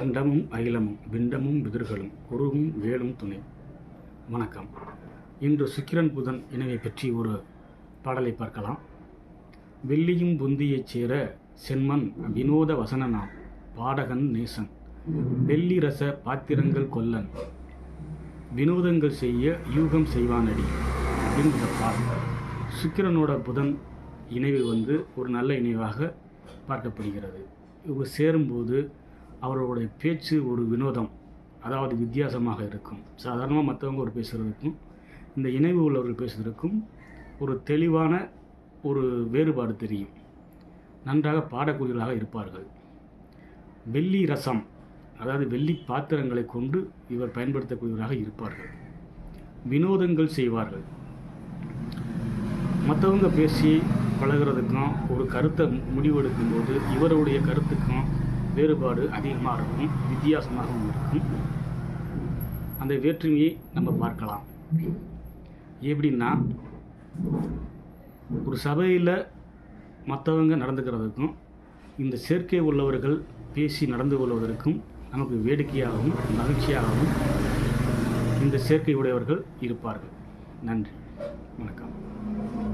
அண்டமும் அகிலமும் பிண்டமும் விதிர்களும் குருவும் வேலும் துணை. வணக்கம். இன்று சுக்கிரன் புதன் இணைவை பற்றி ஒரு பாடலை பார்க்கலாம். வெள்ளியும் புந்தியைச் சேர சென்மன் வினோத வசனனாம் பாடகன் நேசன். வெள்ளி ரச பாத்திரங்கள் கொல்லன். வினோதங்கள் செய்ய யூகம் செய்வானடி அப்படிங்கிற பாடல் சுக்கிரனோட புதன் இணைவு வந்து ஒரு நல்ல இணைவாக பார்க்கப்படுகிறது. இவங்க சேரும்போது அவர்களுடைய பேச்சு ஒரு வினோதம் அதாவது வித்தியாசமாக இருக்கும். சாதாரணமாக மற்றவங்க ஒரு பேசுகிறதுக்கும் இந்த இணைவு உள்ளவர்கள் பேசுவதற்கும் ஒரு தெளிவான ஒரு வேறுபாடு தெரியும். நன்றாக பாடக்கூடியவர்களாக இருப்பார்கள். வெள்ளி ரசம் அதாவது வெள்ளி பாத்திரங்களை கொண்டு இவர் பயன்படுத்தக்கூடியவராக இருப்பார்கள். வினோதங்கள் செய்வார்கள். மற்றவங்க பேசி பழகுறதுக்கும் ஒரு கருத்தை முடிவெடுக்கும்போது இவருடைய கருத்துக்கும் வேறுபாடு அதிகமாக இருக்கும் வித்தியாசமாகவும் இருக்கும். அந்த வேற்றுமையை நம்ம பார்க்கலாம். எப்படின்னா ஒரு சபையில் மற்றவங்க நடந்துக்கிறதுக்கும் இந்த சேர்க்கை உள்ளவர்கள் பேசி நடந்து கொள்வதற்கும் நமக்கு வேடிக்கையாகவும் மகிழ்ச்சியாகவும் இந்த சேர்க்கை உடையவர்கள் இருப்பார்கள். நன்றி. வணக்கம்.